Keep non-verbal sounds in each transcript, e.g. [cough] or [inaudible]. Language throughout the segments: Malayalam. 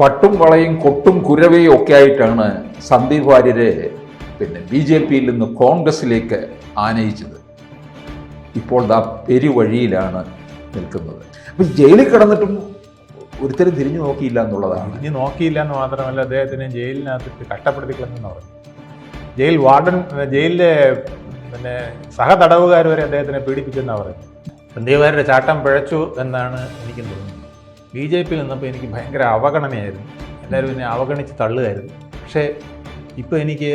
പട്ടും വളയും കൊട്ടും കുരവയും ഒക്കെ ആയിട്ടാണ് സന്ദീപ് വാര്യരെ പിന്നെ ബി ജെ പിയിൽ നിന്ന് കോൺഗ്രസിലേക്ക് ആനയിച്ചത്. ഇപ്പോൾ ദാ പെരുവഴിയിലാണ് നിൽക്കുന്നത്. അപ്പം ജയിലിൽ കിടന്നിട്ടും ഒരുത്തരും തിരിഞ്ഞു നോക്കിയില്ല എന്നുള്ളതാണ്. തിരിഞ്ഞു നോക്കിയില്ല എന്ന് മാത്രമല്ല അദ്ദേഹത്തിന് ജയിലിനകത്തിട്ട് കഷ്ടപ്പെടുത്തിക്കളെന്ന് പറഞ്ഞു. ജയിൽ വാർഡൻ ജയിലിലെ പിന്നെ സഹതടവുകാർ വരെ അദ്ദേഹത്തിനെ പീഡിപ്പിച്ചെന്നാണ് പറഞ്ഞു സന്ദീപ് ചാട്ടം പിഴച്ചു എന്നാണ് എനിക്കും തോന്നുന്നത്. ബി ജെ പിയിൽ നിന്നപ്പോൾ എനിക്ക് ഭയങ്കര അവഗണനയായിരുന്നു. എല്ലാവരും എന്നെ അവഗണിച്ച് തള്ളുകയായിരുന്നു. പക്ഷേ ഇപ്പോൾ എനിക്ക്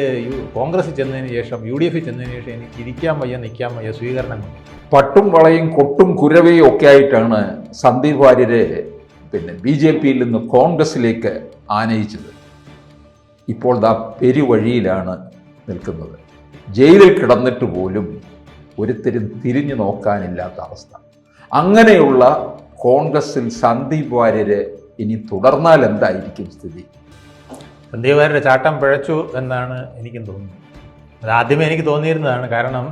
കോൺഗ്രസ്സിൽ ചെന്നതിന് ശേഷം യു ഡി എഫിൽ ചെന്നതിന് ശേഷം എനിക്ക് ഇരിക്കാൻ വയ്യ നിൽക്കാൻ വയ്യ സ്വീകരണം പട്ടും വളയും കൊട്ടും കുരവയും ഒക്കെ ആയിട്ടാണ് സന്ദീപ് വാര്യരെ പിന്നെ ബി ജെ പിയിൽ നിന്ന് കോൺഗ്രസ്സിലേക്ക് ആനയിച്ചത്. ഇപ്പോൾ ദാ പെരുവഴിയിലാണ് നിൽക്കുന്നത്. ജയിലിൽ കിടന്നിട്ട് പോലും ഒരുത്തരും തിരിഞ്ഞു നോക്കാനില്ലാത്ത അവസ്ഥ. അങ്ങനെയുള്ള കോൺഗ്രസിൽ സന്ദീപ് വാര്യര് ഇനി തുടർന്നാൽ എന്തായിരിക്കും സ്ഥിതി? സന്ദീപ് വാര്യരുടെ ചാട്ടം പിഴച്ചു എന്നാണ് എനിക്കും തോന്നുന്നത്. അത് ആദ്യമേ എനിക്ക് തോന്നിയിരുന്നതാണ്. കാരണം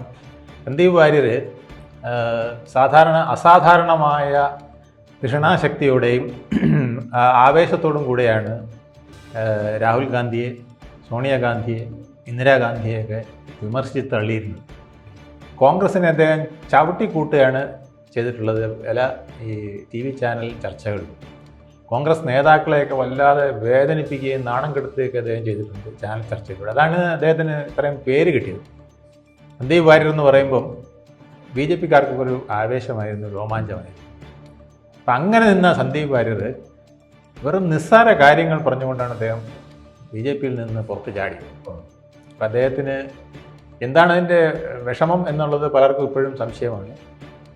സന്ദീപ് വാര്യർ സാധാരണ അസാധാരണമായ ധിഷണാശക്തിയോടെയും ആ, ആവേശത്തോടും കൂടെയാണ് രാഹുൽ ഗാന്ധിയെ സോണിയാഗാന്ധിയെ ഇന്ദിരാഗാന്ധിയെയൊക്കെ വിമർശിച്ച് തള്ളിയിരുന്നത്. കോൺഗ്രസിനെ അദ്ദേഹം ചവിട്ടി കൂട്ടുകയാണ് ചെയ്തിട്ടുള്ളത് പല ഈ ടി വി ചാനൽ ചർച്ചകളും കോൺഗ്രസ് നേതാക്കളെയൊക്കെ വല്ലാതെ വേദനിപ്പിക്കുകയും നാണം കെടുത്തുകയൊക്കെ അദ്ദേഹം ചെയ്തിട്ടുണ്ട് ചാനൽ ചർച്ചയിലൂടെ. അതാണ് അദ്ദേഹത്തിന് ഇത്രയും പേര് കിട്ടിയത്. സന്ദീപ് വാര്യർ എന്ന് പറയുമ്പം ബി ജെ പിക്കാർക്ക് ഒരു ആവേശമായിരുന്നു രോമാഞ്ചമായിരുന്നു. അപ്പം അങ്ങനെ നിന്ന സന്ദീപ് വാര്യർ വെറും നിസ്സാര കാര്യങ്ങൾ പറഞ്ഞുകൊണ്ടാണ് അദ്ദേഹം ബി ജെ പിയിൽ നിന്ന് പുറത്ത് ചാടിയത് അപ്പോൾ അദ്ദേഹത്തിന് എന്താണ് അതിന്റെ വിഷമം എന്നുള്ളത് പലർക്കും ഇപ്പോഴും സംശയമാണ്.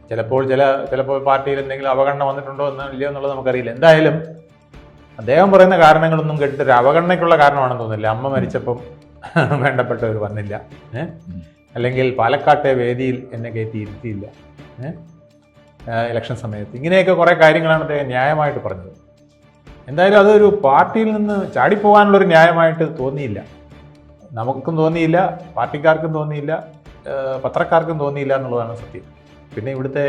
ചിലപ്പോൾ ചില ചിലപ്പോൾ പാർട്ടിയിൽ എന്തെങ്കിലും അവഗണന വന്നിട്ടുണ്ടോ എന്നോ ഇല്ലയോ എന്നുള്ളത് നമുക്കറിയില്ല. എന്തായാലും അദ്ദേഹം പറയുന്ന കാരണങ്ങളൊന്നും കേട്ടിട്ട് അവഗണനയ്ക്കുള്ള കാരണമാണെന്ന് തോന്നുന്നില്ല. അമ്മ മരിച്ചപ്പം [laughs] വേണ്ടപ്പെട്ടവർ വന്നില്ല. അല്ലെങ്കിൽ പാലക്കാട്ടെ വേദിയിൽ എന്നെ കയറ്റി ഇരുത്തിയില്ല. ഇലക്ഷൻ സമയത്ത്. ഇങ്ങനെയൊക്കെ കുറേ കാര്യങ്ങളാണ് അദ്ദേഹം ന്യായമായിട്ട് പറഞ്ഞത്. എന്തായാലും അതൊരു പാർട്ടിയിൽ നിന്ന് ചാടിപ്പോകാനുള്ളൊരു ന്യായമായിട്ട് തോന്നിയില്ല. നമുക്കും തോന്നിയില്ല പാർട്ടിക്കാർക്കും തോന്നിയില്ല പത്രക്കാർക്കും തോന്നിയില്ല എന്നുള്ളതാണ് സത്യം. പിന്നെ ഇവിടുത്തെ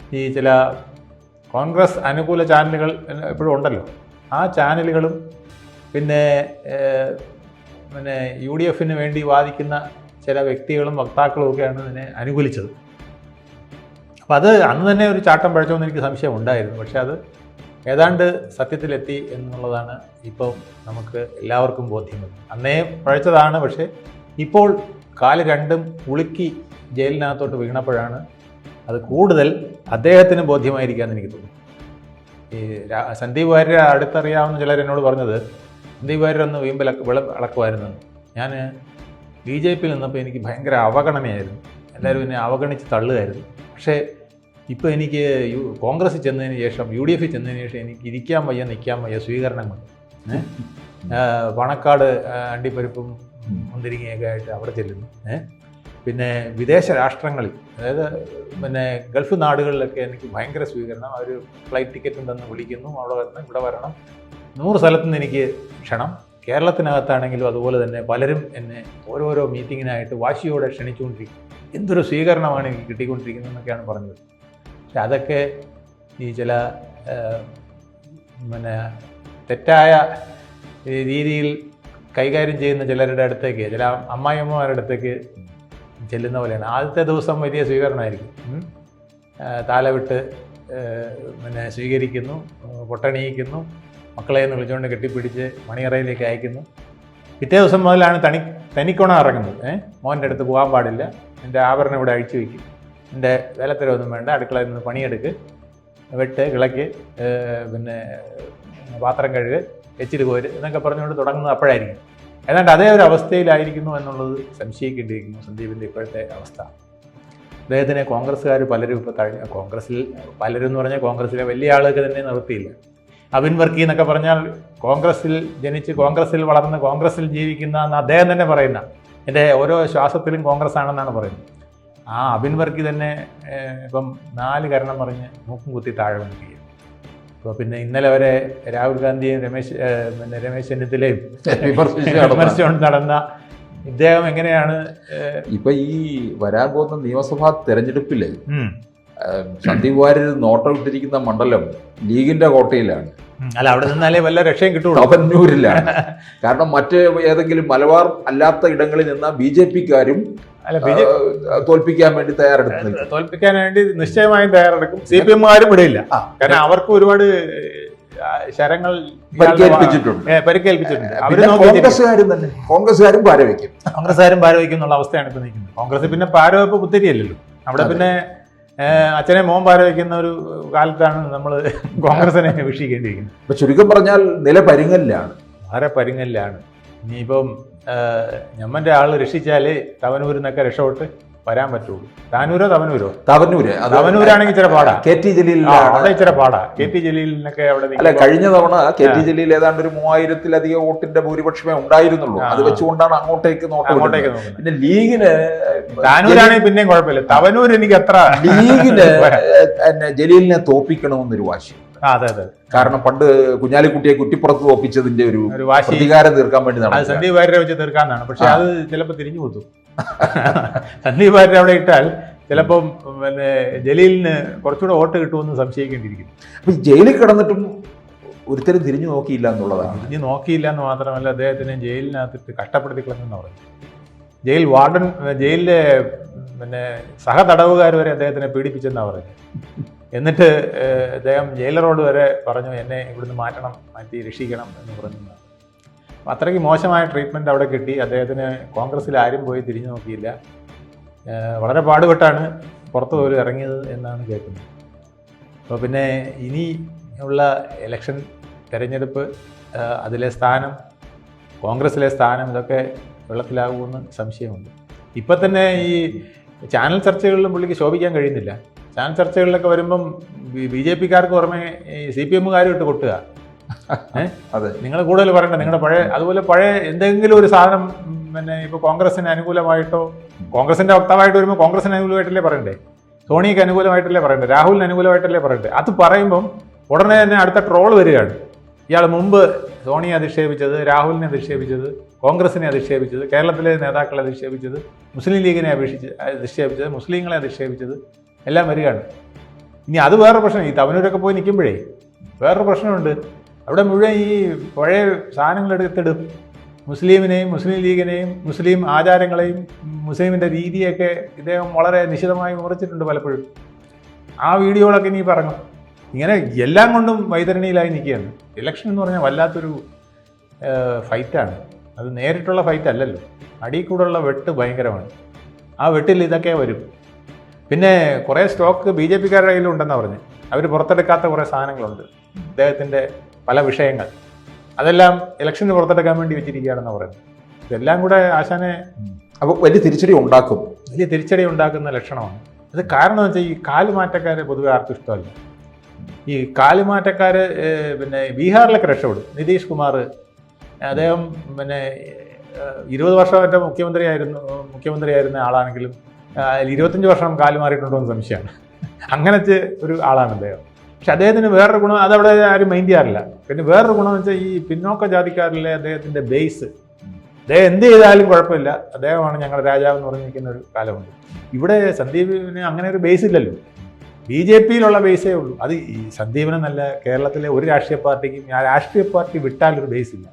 ഈ ചില കോൺഗ്രസ് അനുകൂല ചാനലുകൾ എപ്പോഴും ഉണ്ടല്ലോ. ആ ചാനലുകളും പിന്നെ പിന്നെ യു ഡി എഫിന് വേണ്ടി വാദിക്കുന്ന ചില വ്യക്തികളും വക്താക്കളും ഒക്കെയാണ് ഇതിനെ അനുകൂലിച്ചത്. അപ്പം അത് അന്ന് തന്നെ ഒരു ചാട്ടം പഴച്ചോന്ന് എനിക്ക് സംശയം ഉണ്ടായിരുന്നു പക്ഷേ അത് ഏതാണ്ട് സത്യത്തിലെത്തി എന്നുള്ളതാണ് ഇപ്പം നമുക്ക് എല്ലാവർക്കും ബോധ്യമുണ്ട് അന്നേ പഴച്ചതാണ് പക്ഷേ ഇപ്പോൾ കാൽ രണ്ടും ഉളുക്കി ജയിലിനകത്തോട്ട് വീണപ്പോഴാണ് അത് കൂടുതൽ അദ്ദേഹത്തിന് ബോധ്യമായിരിക്കാമെന്ന് എനിക്ക് തോന്നുന്നു. ഈ സന്ദീപ് വാര്യരെ അടുത്തറിയാവുന്ന ചിലർ എന്നോട് പറഞ്ഞത് സന്ദീപ് വാര്യർ ഒന്ന് വീമ്പിൽ വിളം അളക്കുമായിരുന്നു. ഞാൻ ബി ജെ പിയിൽ നിന്നപ്പോൾ എനിക്ക് ഭയങ്കര അവഗണനയായിരുന്നു. എല്ലാവരും എന്നെ അവഗണിച്ച് തള്ളുകയായിരുന്നു. പക്ഷേ ഇപ്പോൾ എനിക്ക് യു കോൺഗ്രസ്സിൽ ചെന്നതിന് ശേഷം യു ഡി എഫിൽ ചെന്നതിന് ശേഷം എനിക്ക് ഇരിക്കാൻ വയ്യ നിൽക്കാൻ വയ്യ സ്വീകരണം? ആ, പണക്കാട് അണ്ടിപ്പരിപ്പും മുന്തിരിങ്ങയൊക്കെ ആയിട്ട് അവിടെ ചെല്ലുന്നു. ഏ? പിന്നെ വിദേശ രാഷ്ട്രങ്ങളിൽ അതായത് പിന്നെ ഗൾഫ് നാടുകളിലൊക്കെ എനിക്ക് ഭയങ്കര സ്വീകരണം. അവർ ഫ്ലൈറ്റ് ടിക്കറ്റും തന്ന് വിളിക്കുന്നു അവിടെ വരണം ഇവിടെ വരണം. നൂറ് സ്ഥലത്തു നിന്ന് എനിക്ക് ക്ഷണം. കേരളത്തിനകത്താണെങ്കിലും അതുപോലെ തന്നെ പലരും എന്നെ ഓരോരോ മീറ്റിങ്ങിനായിട്ട് വാശിയോടെ ക്ഷണിച്ചുകൊണ്ടിരിക്കും എന്തൊരു സ്വീകരണമാണ് എനിക്ക് കിട്ടിക്കൊണ്ടിരിക്കുന്നത് എന്നൊക്കെയാണ് പറഞ്ഞത്. പക്ഷെ അതൊക്കെ ഈ ചില പിന്നെ തെറ്റായ രീതിയിൽ കൈകാര്യം ചെയ്യുന്ന ചിലരുടെ അടുത്തേക്ക് ചില അമ്മായിയമ്മമാരുടെ അടുത്തേക്ക് ചെല്ലുന്ന പോലെയാണ്. ആദ്യത്തെ ദിവസം വലിയ സ്വീകരണമായിരിക്കും. താലവിട്ട് പിന്നെ സ്വീകരിക്കുന്നു പൊട്ടണിയിക്കുന്നു മക്കളെ നിന്ന് വിളിച്ചുകൊണ്ട് കെട്ടിപ്പിടിച്ച് മണിയറയിലേക്ക് അയക്കുന്നു. പിറ്റേ ദിവസം മുതലാണ് തനി തനിക്കുണ ഇറങ്ങുന്നത്. ഏഹ് മോന്റെ അടുത്ത് പോകാൻ പാടില്ല. എന്റെ ആഭരണം ഇവിടെ അഴിച്ചു വയ്ക്കും. എന്റെ വേലത്തരവൊന്നും വേണ്ട. അടുക്കളയിൽ നിന്ന് പണിയെടുക്ക്. വെട്ട് കിളക്ക് പിന്നെ പാത്രം കഴുക് എച്ചിരി കോര് എന്നൊക്കെ പറഞ്ഞുകൊണ്ട് തുടങ്ങുന്നത് അപ്പോഴായിരിക്കും. ഏതാണ്ട് അതേ ഒരു അവസ്ഥയിലായിരിക്കുന്നു എന്നുള്ളത് സംശയിക്കേണ്ടിയിരിക്കുന്നു സന്ദീപിന്റെ ഇപ്പോഴത്തെ അവസ്ഥ. അദ്ദേഹത്തിനെ കോൺഗ്രസ്സുകാർ പലരും ഇപ്പോൾ കഴിഞ്ഞ കോൺഗ്രസ്സിൽ പലരും എന്ന് പറഞ്ഞാൽ കോൺഗ്രസ്സിലെ വലിയ ആളുകൾക്ക് തന്നെ നിർത്തിയില്ല. അബിൻ വർക്കി എന്നൊക്കെ പറഞ്ഞാൽ കോൺഗ്രസ്സിൽ ജനിച്ച് കോൺഗ്രസ്സിൽ വളർന്ന് കോൺഗ്രസ്സിൽ ജീവിക്കുന്ന എന്ന് അദ്ദേഹം തന്നെ പറയുന്ന എന്റെ ഓരോ ശ്വാസത്തിലും കോൺഗ്രസ് ആണെന്നാണ് പറയുന്നത്. ആ അബിൻ വർക്കി തന്നെ ഇപ്പം നാല് കരണം പറഞ്ഞ് മൂക്കും കുത്തി താഴെ വീണിരിക്കുകയാണ് ഇപ്പോൾ പിന്നെ ഇന്നലെ വരെ രാഹുൽ ഗാന്ധിയും രമേശ് പിന്നെ രമേശ് ചെന്നിത്തലയും [laughs] വിമർശനം നടന്ന- ഇദ്ദേഹം എങ്ങനെയാണ് ഇപ്പൊ ഈ വരാൻ പോകുന്ന നിയമസഭാ തെരഞ്ഞെടുപ്പിൽ സന്ദീപ് വാര്യർ നോട്ടം ഇട്ടിരിക്കുന്ന മണ്ഡലം ലീഗിന്റെ കോട്ടയിലാണ്. അല്ല അവിടെ നിന്നാലേ വല്ല രക്ഷയും കിട്ടുള്ളൂ. തവന്നൂരിലാണ് കാരണം മറ്റ് ഏതെങ്കിലും മലബാർ അല്ലാത്ത ഇടങ്ങളിൽ നിന്ന ബി ജെ പിക്കാരും അല്ല തോൽപ്പിക്കാൻ വേണ്ടി തയ്യാറെടുക്കും തോൽപ്പിക്കാൻ വേണ്ടി നിശ്ചയമായും തയ്യാറെടുക്കും. C P എമ്മുകാരും ഇടയില്ല. കാരണം അവർക്ക് ഒരുപാട് ശരങ്ങൾ പരിക്കേൽപ്പിച്ചിട്ടുണ്ട്. കോൺഗ്രസ്സുകാരും തന്നെ. കോൺഗ്രസ്സുകാരും പാരവയ്ക്കും കോൺഗ്രസ്സുകാരും പാരവയ്ക്കും എന്നുള്ള അവസ്ഥയാണ് ഇപ്പൊ നിൽക്കുന്നത്. കോൺഗ്രസ് പിന്നെ പാരവയ്പ് പുത്തിരിയല്ലല്ലോ. അവിടെ പിന്നെ അച്ഛനെ മോൻ പാരവയ്ക്കുന്ന ഒരു കാലത്താണ് നമ്മൾ കോൺഗ്രസിനെ വീക്ഷിക്കേണ്ടിയിരിക്കുന്നത്. ഇപ്പൊ ചുരുക്കം പറഞ്ഞാൽ നില പരിങ്ങലിലാണ്. വളരെ പരിങ്ങലിലാണ്. ഇനിയിപ്പം ഞമ്മന്റെ ആൾ രക്ഷിച്ചാലേ തവനൂരിൽ നിന്നൊക്കെ രക്ഷപ്പെട്ട് വരാൻ പറ്റുള്ളൂ താനൂരോ തവനൂരോ? തവനൂര്. തവനൂരാണെങ്കിൽ ഇച്ചിരി പാടാ. കെ ടി ജലീൽ അവിടെ പാടാ. കെ ടി ജലീലിനൊക്കെ അവിടെ അല്ല കഴിഞ്ഞ തവണ കെ ടി ജലീൽ ഏതാണ്ട് ഒരു മൂവായിരത്തിലധികം വോട്ടിന്റെ ഭൂരിപക്ഷമേ ഉണ്ടായിരുന്നുള്ളൂ. അത് വെച്ചുകൊണ്ടാണ് അങ്ങോട്ടേക്ക് അങ്ങോട്ടേക്ക് പിന്നെ ലീഗിന് താനൂരാണെങ്കിൽ പിന്നെയും കുഴപ്പമില്ല. തവനൂർ എനിക്ക് അത്ര ലീഗിന് [laughs] ജലീലിനെ തോപ്പിക്കണമെന്നൊരു വാശി. ആ, അതെ അതെ. കാരണം പണ്ട് കുഞ്ഞാലിക്കുട്ടിയെ കുറ്റിപ്പുറത്ത് തോപ്പിച്ചതിന്റെ ഒരു പ്രതികാരം തീർക്കാൻ വേണ്ടി സന്ദീപ് വാര്യരെ വെച്ച് തീർക്കാന്നാണ്. പക്ഷെ അത് ചിലപ്പോൾ തിരിഞ്ഞു കുത്തും [laughs] സന്ദീപ് പാർട്ടി അവിടെ ഇട്ടാൽ ചിലപ്പം പിന്നെ ജലീലിന് കുറച്ചുകൂടെ വോട്ട് കിട്ടുമെന്ന് സംശയിക്കേണ്ടിയിരിക്കും. അപ്പം ജയിലിൽ കിടന്നിട്ടും ഒരുത്തരും തിരിഞ്ഞു നോക്കിയില്ല എന്നുള്ളതാണ്. തിരിഞ്ഞു നോക്കിയില്ല എന്ന് മാത്രമല്ല അദ്ദേഹത്തിനെ ജയിലിനകത്തിട്ട് കഷ്ടപ്പെടുത്തി കളഞ്ഞെന്ന് പറഞ്ഞു ജയിൽ വാർഡൻ ജയിലിലെ പിന്നെ സഹതടവുകാർ വരെ അദ്ദേഹത്തിനെ പീഡിപ്പിച്ചെന്നാണ് പറഞ്ഞു എന്നിട്ട് അദ്ദേഹം ജയിലറോട് വരെ പറഞ്ഞു എന്നെ ഇവിടുന്ന് മാറ്റണം മാറ്റി രക്ഷിക്കണം എന്ന് പറഞ്ഞു അത്രയ്ക്ക് മോശമായ ട്രീറ്റ്മെന്റ് അവിടെ കിട്ടി. അദ്ദേഹത്തിന് കോൺഗ്രസ്സിൽ ആരും പോയി തിരിഞ്ഞു നോക്കിയില്ല. വളരെ പാടുപെട്ടാണ് പുറത്തു പോലും ഇറങ്ങിയത് എന്നാണ് കേൾക്കുന്നത്. അപ്പോൾ പിന്നെ ഇനി ഉള്ള ഇലക്ഷൻ തിരഞ്ഞെടുപ്പ് അതിലെ സ്ഥാനം കോൺഗ്രസ്സിലെ സ്ഥാനം ഇതൊക്കെ വെള്ളത്തിലാകുമെന്ന് സംശയമുണ്ട്. ഇപ്പം തന്നെ ഈ ചാനൽ ചർച്ചകളിലും പുള്ളിക്ക് ശോഭിക്കാൻ കഴിയുന്നില്ല. ചാനൽ ചർച്ചകളിലൊക്കെ വരുമ്പം ബി ജെ പിക്കാർക്ക് പുറമെ ഈ സി പി എമ്മുകാരും ഇട്ട് കൊട്ടുക. അതെ. നിങ്ങൾ കൂടുതൽ പറയണ്ട. നിങ്ങളുടെ പഴയ അതുപോലെ പഴയ എന്തെങ്കിലും ഒരു സാധനം പിന്നെ ഇപ്പോൾ കോൺഗ്രസിന് അനുകൂലമായിട്ടോ കോൺഗ്രസിന്റെ വക്താവായിട്ട് വരുമ്പോൾ കോൺഗ്രസിന് അനുകൂലമായിട്ടല്ലേ പറയണ്ടേ? സോണിക്ക് അനുകൂലമായിട്ടല്ലേ പറയണ്ടേ? രാഹുലിന് അനുകൂലമായിട്ടല്ലേ പറയണ്ടേ? അത് പറയുമ്പം ഉടനെ തന്നെ അടുത്ത ട്രോൾ വരികയാണ്. ഇയാൾ മുമ്പ് സോണിയെ അധിക്ഷേപിച്ചത് രാഹുലിനെ അധിക്ഷേപിച്ചത് കോൺഗ്രസിനെ അധിക്ഷേപിച്ചത് കേരളത്തിലെ നേതാക്കളെ അധിക്ഷേപിച്ചത് മുസ്ലിം ലീഗിനെ അപേക്ഷിച്ച് അധിക്ഷേപിച്ചത് മുസ്ലിങ്ങളെ അധിക്ഷേപിച്ചത് എല്ലാം വരികയാണ്. ഇനി അത് വേറെ പ്രശ്നം. ഈ തവനൂരൊക്കെ പോയി നിൽക്കുമ്പോഴേ വേറൊരു പ്രശ്നമുണ്ട്. അവിടെ മുഴുവൻ ഈ പഴയ സാധനങ്ങൾ എടുത്തിടും മുസ്ലിമിനെയും മുസ്ലിം ലീഗിനെയും മുസ്ലിം ആചാരങ്ങളെയും മുസ്ലിമിന്റെ രീതിയൊക്കെ ഇദ്ദേഹം വളരെ നിശിതമായി മുറിച്ചിട്ടുണ്ട് പലപ്പോഴും. ആ വീഡിയോകളൊക്കെ നീ പറഞ്ഞു ഇങ്ങനെ എല്ലാം കൊണ്ടും വൈതരണിയിലായി നിൽക്കുകയാണ്. ഇലക്ഷൻ എന്ന് പറഞ്ഞാൽ വല്ലാത്തൊരു ഫൈറ്റാണ് അത് നേരിട്ടുള്ള ഫൈറ്റ് അല്ലല്ലോ. അടിയിൽ കൂടെയുള്ള വെട്ട് ഭയങ്കരമാണ്. ആ വെട്ടിൽ ഇതൊക്കെ വരും. പിന്നെ കുറേ സ്റ്റോക്ക് ബി ജെ പിക്കാരുടെ കയ്യിലുണ്ടെന്നാണ് പറഞ്ഞു. അവർ പുറത്തെടുക്കാത്ത കുറേ സാധനങ്ങളുണ്ട്. അദ്ദേഹത്തിന്റെ പല വിഷയങ്ങൾ. അതെല്ലാം ഇലക്ഷന് പുറത്തെടുക്കാൻ വേണ്ടി വെച്ചിരിക്കുകയാണെന്ന് പറയുന്നത്. ഇതെല്ലാം കൂടെ ആശാനെ അപ്പൊ വലിയ തിരിച്ചടി ഉണ്ടാക്കും. വലിയ തിരിച്ചടി ഉണ്ടാക്കുന്ന ലക്ഷണമാണ്. അത് കാരണം എന്ന് വെച്ചാൽ ഈ കാലുമാറ്റക്കാരെ പൊതുവെ ആർക്കും ഇഷ്ടമല്ല. ഈ കാലുമാറ്റക്കാര് ഏഹ്, പിന്നെ ബീഹാറിലൊക്കെ രക്ഷപ്പെടും. നിതീഷ് കുമാർ അദ്ദേഹം പിന്നെ ഇരുപത് വർഷം മറ്റേ മുഖ്യമന്ത്രിയായിരുന്നു മുഖ്യമന്ത്രിയായിരുന്ന ആളാണെങ്കിലും ഇരുപത്തഞ്ച് വർഷം കാൽ മാറിയിട്ടുണ്ടോ എന്ന് സംശയമാണ്. അങ്ങനത്തെ ഒരു ആളാണ് അദ്ദേഹം. പക്ഷെ അദ്ദേഹത്തിന് വേറൊരു ഗുണം അതവിടെ ആരും മൈൻഡ് ചെയ്യാറില്ല. പിന്നെ വേറൊരു ഗുണം എന്ന് വെച്ചാൽ ഈ പിന്നോക്ക ജാതിക്കാരിലെ അദ്ദേഹത്തിന്റെ ബേസ് അദ്ദേഹം എന്ത് ചെയ്താലും കുഴപ്പമില്ല. അദ്ദേഹമാണ് ഞങ്ങളുടെ രാജാവ് എന്ന് പറഞ്ഞിരിക്കുന്ന ഒരു കാലമുണ്ട്. ഇവിടെ സന്ദീപിന് അങ്ങനെ ഒരു ബേസ് ഇല്ലല്ലോ. ബി ജെ പിയിലുള്ള ബേസേ ഉള്ളൂ. അത് ഈ സന്ദീപിനെന്നല്ല കേരളത്തിലെ ഒരു രാഷ്ട്രീയ പാർട്ടിക്കും ആ രാഷ്ട്രീയ പാർട്ടി വിട്ടാലൊരു ബേസ് ഇല്ല.